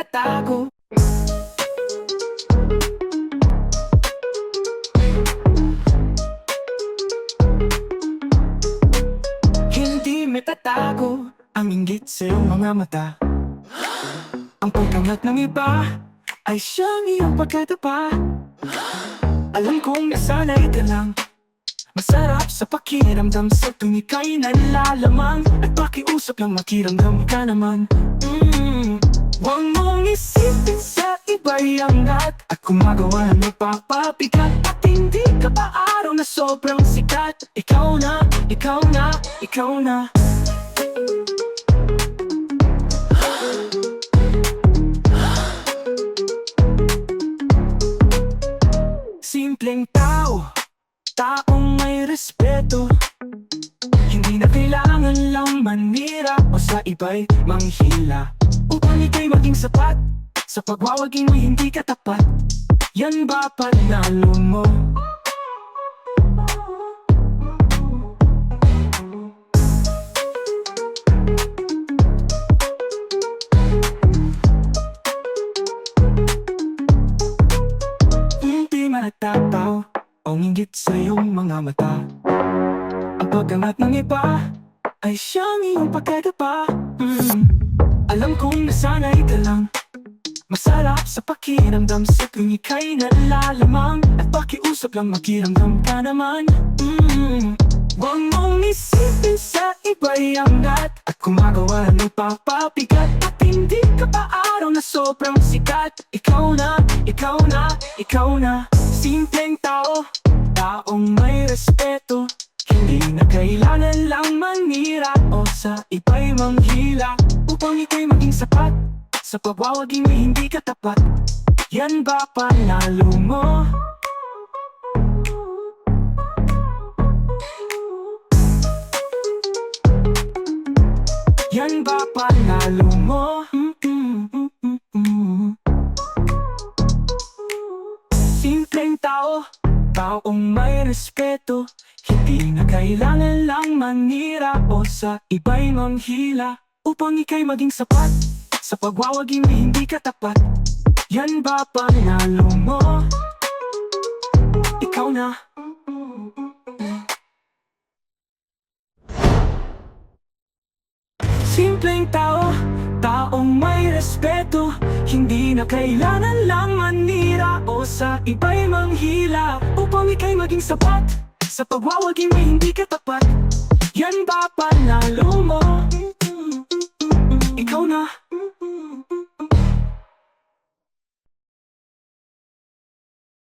tatago Hindi metatago ang inggit sa iyong mga mata. Ang pagkangat ng iba ay siyang iyong pagkatapa. Alam kong nasanay ka lang. Masarap sa pakiramdam sa tuwing ika'y nalalamang At pakiusap lang makiramdam ka naman. Mm. Mong isipin sa iba'y angat At kumagawa ng magpapabigat At hindi ka pa araw na sobrang sikat. Ikaw na, ikaw na, ikaw na. Simpleng tao Taong may respeto. Hindi na kailangan lang manira O sa iba'y manghila Upang ika'y maging sapat Sa pagwawagin mo'y hindi ka tapat Yan ba panalo mo? Nagtataw O inggit sa iyong mga mata Ang pagkangat ng iba Ay siyang iyong pagkadapa mm. Alam kong nasanay ka lang. Masarap sa pakiramdam Sa tuwing ika'y nalalamang At pakiusap lang makiramdam ka naman. Mm. Huwag mong isipin sa iba'y angat At kumagawa ng papabigat At hindi ka pa araw na sobrang sikat. Ikaw na, ikaw na, ikaw na. Simpleng tao, taong may respeto. Hindi na kailangan lang manira O sa iba'y manghila Upang ika'y maging sapat Sa pagwawagin ay hindi ka tapat Yan ba panalo mo? Yan ba panalo mo? Mm-mm-mm-mm-mm. Simpleng tao, taong may respeto Hindi na kailangan lang manira o sa iba'y manghila Upang ika'y maging sapat Sa pagwawagin ay hindi ka tapat. Yan ba panalo mo? Ikaw na. Simpleng tao, taong may respeto. Hindi na kailangan lang manira O sa iba'y manghila. Upang ika'y maging sapat Sa pagwawagin ay hindi ka tapat. Yan ba panalo mo? Ikaw na